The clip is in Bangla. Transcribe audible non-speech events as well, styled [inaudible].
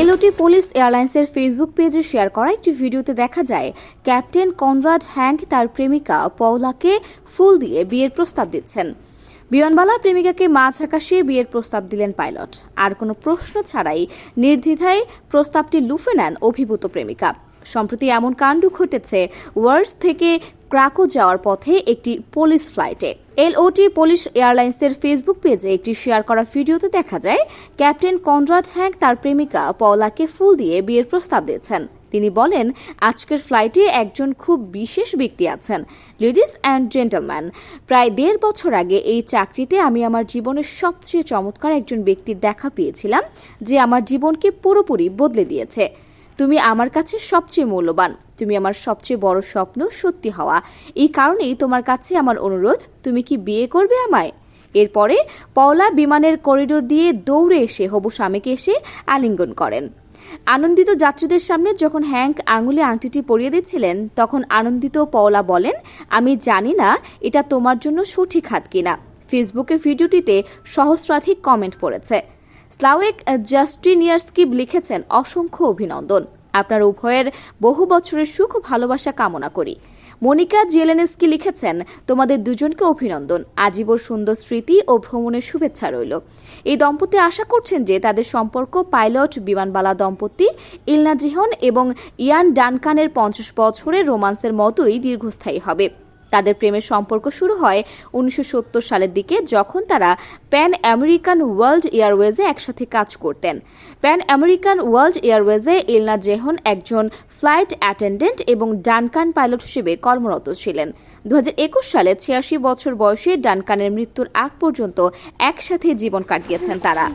এলওটি পুলিশ এয়ারলাইন্সের ফেসবুক পেজে শেয়ার করা একটি ভিডিওতে দেখা যায়, ক্যাপ্টেন কনরাড হ্যাঙ্ক তার প্রেমিকা পওলাকে ফুল দিয়ে বিয়ের প্রস্তাব দিচ্ছেন। বিমানবালার প্রেমিকাকে মাঝ আকাশে বিয়ের প্রস্তাব দিলেন পাইলট। আর কোনো প্রশ্ন ছাড়াই নির্দ্বিধায় প্রস্তাবটি লুফে নেন অভিভূত প্রেমিকা। সম্প্রতি এমন কাণ্ড ঘটেছে, ওয়ার্স থেকে ক্রাকো যাওয়ার পথে একটি পুলিশ ফ্লাইটে। এলওটি পুলিশ এয়ারলাইন্সের ফেসবুক পেজে একটি শেয়ার করা ভিডিওতে দেখা যায়, ক্যাপ্টেন কনরাড হ্যাঙ্ক তার প্রেমিকা পওলাকে ফুল দিয়ে বিয়ের প্রস্তাব দিয়েছেন। তিনি বলেন, আজকের ফ্লাইটে একজন খুব বিশেষ ব্যক্তি আছেন, লেডিস অ্যান্ড জেন্টলম্যান। প্রায় দেড় বছর আগে এই চাকরিতে আমি আমার জীবনের সবচেয়ে চমৎকার একজন ব্যক্তির দেখা পেয়েছিলাম, যে আমার জীবনকে পুরোপুরি বদলে দিয়েছে। তুমি আমার কাছে সবচেয়ে মূল্যবান। তুমি আমার সবচেয়ে বড় স্বপ্ন সত্যি হওয়া। এই কারণেই তোমার কাছে আমার অনুরোধ, তুমি কি বিয়ে করবে আমায়? এরপরে পওলা বিমানের করিডোর দিয়ে দৌড়ে এসে হবু স্বামীকে এসে আলিঙ্গন করেন। আনন্দিত যাত্রীদের সামনে যখন হ্যাঙ্ক আঙুলে আংটিটি পরিয়ে দিচ্ছিলেন, তখন আনন্দিত পওলা বলেন, আমি জানি না এটা তোমার জন্য সঠিক হাত কিনা। ফেসবুকে ভিডিওটিতে সহস্রাধিক কমেন্ট পড়েছে। স্লাওয়েক জাস্টিনিয়ার্সকি লিখেছেন অসংখ্য অভিনন্দন। আপনার উভয়ের বহু বছরের সুখ ভালোবাসা কামনা করি। মনিকা জেলেনেস্কি লিখেছেন, তোমাদের দুজনকে অভিনন্দন। আজীবন সুন্দর স্মৃতি ও ভ্রমণের শুভেচ্ছা রইল। এই দম্পতি আশা করছেন যে তাদের সম্পর্ক পাইলট, বিমানবালা দম্পতি ইলনা জিহন এবং ইয়ান ডানকানের পঞ্চাশ বছরের রোমান্সের মতোই দীর্ঘস্থায়ী হবে। তাদের প্রেমের সম্পর্ক শুরু হয় উনিশশো সত্তর সালের দিকে যখন তারা প্যান আমেরিকান ওয়ার্ল্ড এয়ারওয়েজে একসাথে কাজ করতেন। প্যান আমেরিকান ওয়ার্ল্ড এয়ারওয়েজে ইলনা জেহন একজন ফ্লাইট অ্যাটেন্ডেন্ট এবং ডানকান পাইলট হিসেবে কর্মরত ছিলেন। দু হাজার একুশ সালে ছিয়াশি বছর বয়সে ডানকানের মৃত্যুর আগ পর্যন্ত একসাথে জীবন কাটিয়েছেন তারা। [laughs]